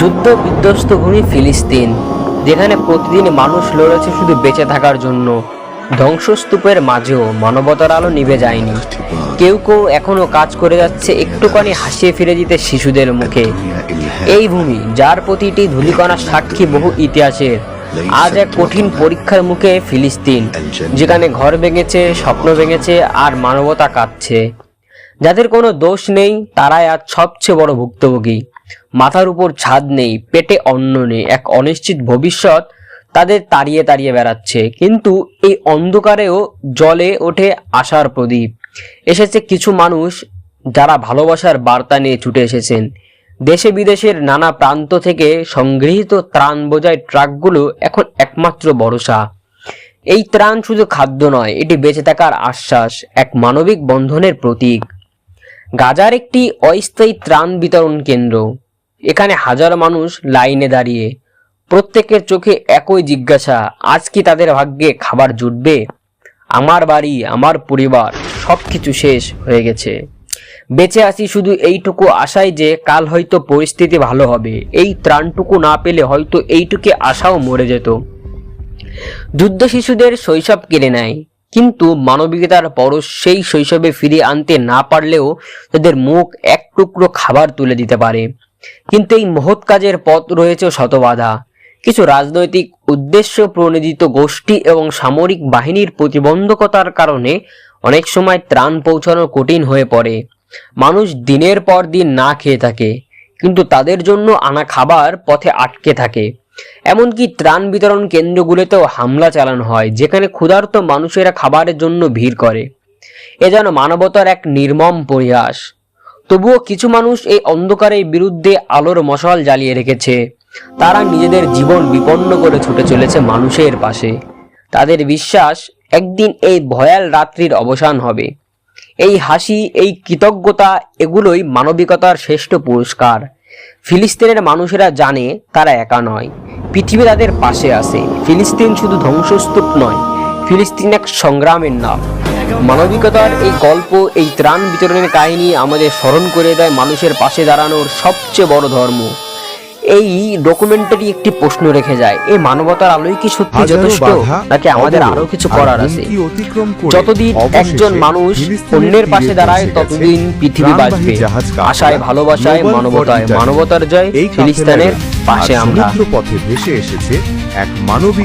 যুদ্ধ বিধ্বস্ত ভূমি ফিলিস্তিন, যেখানে প্রতিদিন মানুষ লড়েছে শুধু বেঁচে থাকার জন্য। ধ্বংসস্তূপের মাঝেও মানবতার আলো নিভে যায়নি। কেউ কেউ এখনও কাজ করে যাচ্ছে একটুখানি হাসিয়ে ফিরে দিতে শিশুদের মুখে। এই ভূমি, যার প্রতিটি ধূলিকণা সাক্ষী বহু ইতিহাসের আজ এক কঠিন পরীক্ষার মুখে ফিলিস্তিন, যেখানে ঘর ভেঙেছে, স্বপ্ন ভেঙেছে আর মানবতা কাঁদছে। যাদের কোনো দোষ নেই, তারাই আজ সবচেয়ে বড় ভুক্তভোগী। মাথার উপর ছাদ নেই, পেটে অন্ন নেই। এক অনিশ্চিত ভবিষ্যৎ তাদের তাড়িয়ে তাড়িয়ে বেড়াচ্ছে। কিন্তু এই অন্ধকারেও জলে ওঠে আশার প্রদীপ। এসেছে কিছু মানুষ যারা ভালোবাসার বার্তা নিয়ে ছুটে এসেছেন। দেশে বিদেশের নানা প্রান্ত থেকে সংগৃহীত ত্রাণ বোঝায় ট্রাকগুলো এখন একমাত্র ভরসা। এই ত্রাণ শুধু খাদ্য নয়, এটি বেঁচে থাকার আশ্বাস, এক মানবিক বন্ধনের প্রতীক। গাজার একটি অস্থায়ী ত্রাণ বিতরণ কেন্দ্র। এখানে হাজার মানুষ লাইনে দাঁড়িয়ে প্রত্যেকের চোখে একই জিজ্ঞাসা, আজ কি তাদের ভাগ্যে খাবার জুটবে? আমার বাড়ি, আমার পরিবার সব কিছু শেষ হয়ে গেছে। বেঁচে আছি শুধু এইটুকু আশায় যে কাল হয়তো পরিস্থিতি ভালো হবে। এই ত্রাণটুকু না পেলে হয়তো এইটুকু আশাও মরে যেত। যুদ্ধ শিশুদের শৈশব কেড়ে নেয়। কিন্তু মানবিকতার পরশ সেই শৈশবে ফিরিয়ে আনতে না পারলেও তাদের মুখ এক টুকরো খাবার তুলে দিতে পারে। কিন্তু এই মহৎ কাজের পথ রয়েছে শতবাধা। কিছু রাজনৈতিক উদ্দেশ্য প্রণোদিত গোষ্ঠী এবং সামরিক বাহিনীর প্রতিবন্ধকতার কারণে অনেক সময় ত্রাণ পৌঁছানো কঠিন হয়ে পড়ে। মানুষ দিনের পর দিন না খেয়ে থাকে, কিন্তু তাদের জন্য আনা খাবার পথে আটকে থাকে। এমনকি ত্রাণ বিতরণ কেন্দ্রগুলোতেও হামলা চালানো হয়, যেখানে ক্ষুধার্ত মানুষেরা খাবারের জন্য ভিড় করে। এ যেন মানবতার এক নির্মম পরিহাস। তবুও কিছু মানুষ এই অন্ধকারের বিরুদ্ধে আলোর মশাল জ্বালিয়ে রেখেছে। তারা নিজেদের জীবন বিপন্ন করে ছুটে চলেছে মানুষের পাশে। তাদের বিশ্বাস একদিন এই ভয়াল রাত্রির অবসান হবে। এই হাসি, এই কৃতজ্ঞতা, এগুলোই মানবিকতার শ্রেষ্ঠ পুরস্কার। ফিলিস্তিনের মানুষেরা জানে তারা একা নয়। পৃথিবী তাদের পাশে আছে। ফিলিস্তিন শুধু ধ্বংসস্তূপ নয়, ফিলিস্তিন এক সংগ্রামের নাম। মানবিকতার এই গল্প, এই ত্রাণ বিতরণের কাহিনী আমাদের স্মরণ করে দেয় মানুষের পাশে দাঁড়ানোর সবচেয়ে বড় ধর্ম। এই ডকুমেন্টারি একটি প্রশ্ন রেখে যায়। এই মানবতার আলোয় কি সত্যি যথেষ্ট? নাকি আমাদের আরও কিছু করার আছে? যতদিন একজন মানুষ অন্যের পাশে দাঁড়ায় ততদিন পৃথিবী বাঁচবে। আশায় ভালোবাসায় মানবতায় মানবতার জয় ফিলিস্তিনের পাশে আমরা। পথে ভেসে এসেছে এক মানবিক